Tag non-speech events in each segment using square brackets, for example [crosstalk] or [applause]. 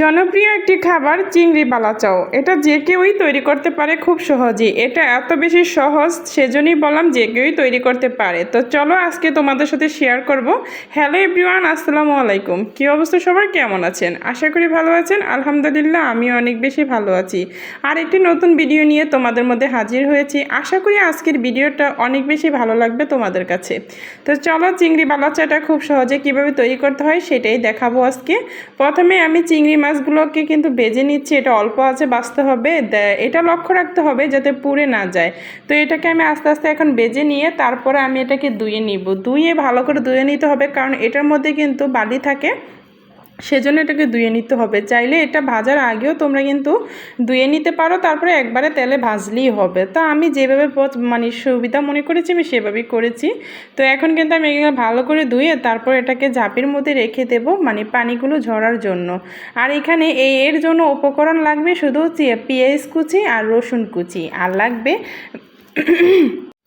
জনপ্রিয় একটি খাবার চিংড়ি বালাচাও। এটা যে কেউই তৈরি করতে পারে খুব সহজেই। এটা এত বেশি সহজ, সেজন্যই বললাম যে কেউই তৈরি করতে পারে। তো চলো আজকে তোমাদের সাথে শেয়ার করব। হ্যালো এভরিওয়ান আসসালামু আলাইকুম। কী অবস্থা সবার? কেমন আছেন? আশা করি ভালো আছেন। আলহামদুলিল্লাহ আমি অনেক বেশি ভালো আছি। আর একটি নতুন ভিডিও নিয়ে তোমাদের মধ্যে হাজির হয়েছি। আশা করি আজকের ভিডিওটা অনেক বেশি ভালো লাগবে তোমাদের কাছে। তো চলো চিংড়ি বালাচাটা খুব সহজে কীভাবে তৈরি করতে হয় সেটাই দেখাবো আজকে। প্রথমে আমি চিংড়ি মাছগুলোকে কিন্তু বেজে নিচ্ছি, এটা অল্প আছে, বাঁচতে হবে। এটা লক্ষ্য রাখতে হবে যাতে পুড়ে না যায়। তো এটাকে আমি আস্তে আস্তে এখন বেজে নিয়ে তারপরে আমি এটাকে ধুয়ে নিব। ধুয়ে ভালো করে ধুয়ে নিতে হবে কারণ এটার মধ্যে কিন্তু বালি থাকে। সেজন্য এটাকে ধুয়ে নিতে হবে। চাইলে এটা ভাজার আগেও তোমরা কিন্তু ধুয়ে নিতে পারো, তারপরে একবারে তেলে ভাজলেই হবে। তো আমি যেভাবে মানে সুবিধা মনে করেছি, আমি সেভাবেই করেছি। তো এখন কিন্তু আমি এগুলো ভালো করে ধুয়ে তারপর এটাকে ঝাঁপির মধ্যে রেখে দেবো মানে পানিগুলো ঝরার জন্য। আর এখানে এই এর জন্য উপকরণ লাগবে শুধু পেঁয়াজ কুচি আর রসুন কুচি। আর লাগবে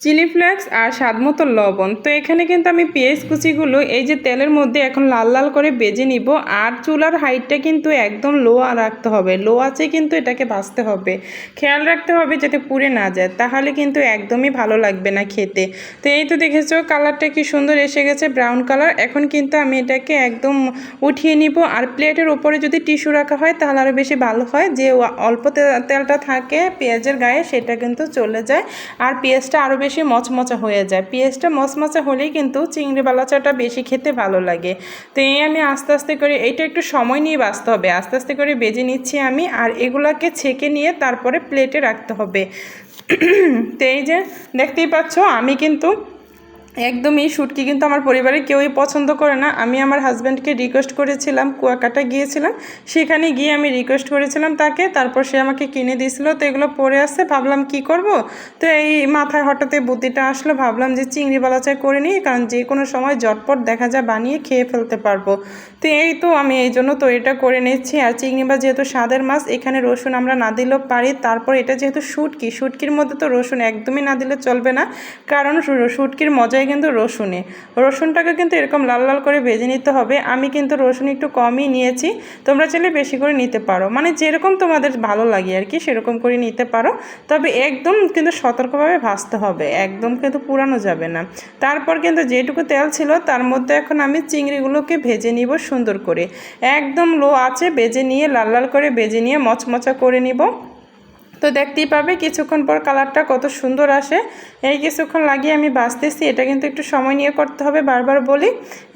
চিলি ফ্লেক্স আর স্বাদ মতো লবণ। তো এখানে কিন্তু আমি পেঁয়াজ কুচিগুলো এই যে তেলের মধ্যে এখন লাল লাল করে বেজে নিব। আর চুলার হাইটটা কিন্তু একদম লো রাখতে হবে। লো আছে কিন্তু এটাকে ভাজতে হবে। খেয়াল রাখতে হবে যাতে পুড়ে না যায়। তাহলে কিন্তু একদমই ভালো লাগবে না খেতে। তো এই তো দেখেছ কালারটা কি সুন্দর এসে গেছে ব্রাউন কালার। এখন কিন্তু আমি এটাকে একদম উঠিয়ে নিব। আর প্লেটের উপরে যদি টিস্যু রাখা হয় তাহলে আরও বেশি ভালো হয়। যে অল্প তেলটা থাকে পেঁয়াজের গায়ে সেটা কিন্তু চলে যায়। আর পেঁয়াজটা আরও বেশি মচমচা হয়ে যায়। পেঁয়াজটা মচমচা হলেই কিন্তু চিংড়ি বালাচাটা বেশি খেতে ভালো লাগে। তো এই আমি আস্তে আস্তে করে এইটা একটু সময় নিয়ে বাঁচতে হবে। আস্তে আস্তে করে বেজে নিচ্ছি আমি আর এগুলাকে ছেঁকে নিয়ে তারপরে প্লেটে রাখতে হবে। [clears throat] তো এই যে দেখতেই পাচ্ছ, আমি কিন্তু একদমই শুটকি কিন্তু আমার পরিবারের কেউই পছন্দ করে না। আমি আমার হাজব্যান্ডকে রিকোয়েস্ট করেছিলাম, কুয়াকাটা গিয়েছিলাম। সেখানে গিয়ে আমি রিকোয়েস্ট করেছিলাম তাকে, তারপর সে আমাকে কিনে দিয়েছিল। তো এগুলো পরে আসছে, ভাবলাম কি করব? তো এই মাথায় হঠাৎ বুদ্ধিটা আসলো, ভাবলাম যে চিংড়ি বালাচাই করে নিই, কারণ যে কোনো সময় জটপট দেখা যায় বানিয়ে খেয়ে ফেলতে পারব। তো এই তো আমি এই জন্য তো এটা করে নিচ্ছি। আর চিংড়ি মাছ যেহেতু স্বাদের মাছ, এখানে রসুন আমরা না দিলেও পারি। তারপর এটা যেহেতু শুটকি, শুটকির মধ্যে তো রসুন একদমই না দিলে চলবে না। কারণ শুটকির মজাই কিন্তু রসুনে। রসুনটাকে কিন্তু এরকম লাল লাল করে ভেজে নিতে হবে। আমি কিন্তু রসুন একটু কমই নিয়েছি। তোমরা চাইলে বেশি করে নিতে পারো। মানে যেরকম তোমাদের ভালো লাগে আর কি, সেরকম করে নিতে পারো। তবে একদম কিন্তু সতর্কভাবে ভাজতে হবে। একদম কিন্তু পুরানো যাবে না। তারপর কিন্তু যেটুকু তেল ছিল, তার মধ্যে এখন আমি চিংড়িগুলোকে ভেজে নিব সুন্দর করে। একদম লো আছে ভেজে নিয়ে, লাল লাল করে ভেজে নিয়ে, মচমচা করে নিব। তো দেখতেই পাবে কিছুক্ষণ পর কালারটা কত সুন্দর আসে। এই কিছুক্ষণ লাগিয়ে আমি বাঁচতেছি, এটা কিন্তু একটু সময় নিয়ে করতে হবে, বারবার বলি।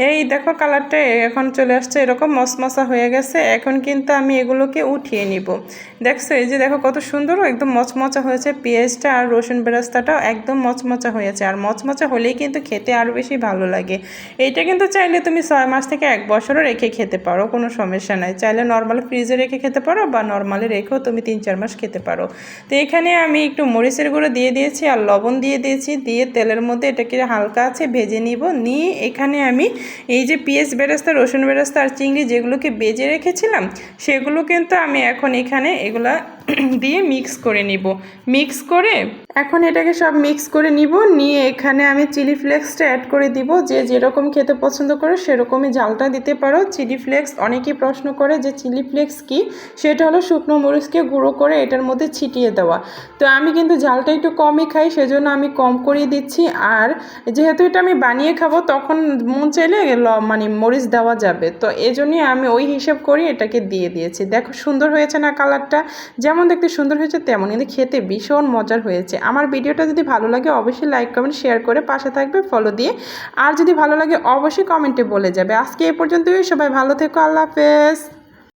এই দেখো কালারটা এখন চলে আসছে, এরকম মশমশা হয়ে গেছে, এখন কিন্তু আমি এগুলোকে উঠিয়ে নিব। দেখছ, এই যে দেখো কত সুন্দর, একদম মচমচা হয়েছে পেঁয়াজটা আর রসুন বেরাস্তাটাও একদম মচমচা হয়েছে। আর মচমচা হলেই কিন্তু খেতে আরও বেশি ভালো লাগে। এইটা কিন্তু চাইলে তুমি ছয় মাস থেকে এক বছরও রেখে খেতে পারো, কোনো সমস্যা নাই। চাইলে নর্মাল ফ্রিজে রেখে খেতে পারো বা নর্মালি রেখেও তুমি তিন চার মাস খেতে পারো। তো এখানে আমি একটু মরিচের গুঁড়ো দিয়ে দিয়েছি আর লবণ দিয়ে দিয়েছি। দিয়ে তেলের মধ্যে এটাকে হালকা আছে ভেজে নিব। নিয়ে এখানে আমি এই যে পেঁয়াজ বেরাস্তা, রসুন বেরাস্তা আর চিংড়ি যেগুলোকে বেজে রেখেছিলাম, সেগুলো কিন্তু আমি এখন এখানে এগুলা [clears throat] দিয়ে মিক্স করে নিব। মিক্স করে এখন এটাকে সব মিক্স করে নিব, নিয়ে এখানে আমি চিলি ফ্লেক্সটা অ্যাড করে দিব। যে যেরকম খেতে পছন্দ করে, সেরকমই জালটা দিতে পারো। চিলি ফ্লেক্স অনেকেই প্রশ্ন করে যে চিলি ফ্লেক্স কি? সেটা হলো শুকনো মরিচকে গুঁড়ো করে এটার মধ্যে ছিটিয়ে দেওয়া। তো আমি কিন্তু জালটা একটু কমই খাই, সেজন্য আমি কম করিয়ে দিচ্ছি। আর যেহেতু এটা আমি বানিয়ে খাব, তখন মন চাইলে মানে মরিচ দেওয়া যাবে। তো এজন্যই আমি ওই হিসেব করি এটাকে দিয়ে দিয়েছি। দেখো সুন্দর হয়েছে না কালারটা যেমন দেখতে সুন্দর হয়েছে, তেমন কিন্তু খেতে ভীষণ মজার হয়েছে। আমার ভিডিওটা যদি ভালো লাগে অবশ্যই লাইক, কমেন্ট, শেয়ার করে পাশে থাকবে ফলো দিয়ে। আর যদি ভালো লাগে, অবশ্যই কমেন্টে বলে যাবে। আজকে এ পর্যন্তই, সবাই ভালো থেকো, আল্লাহ হাফেজ।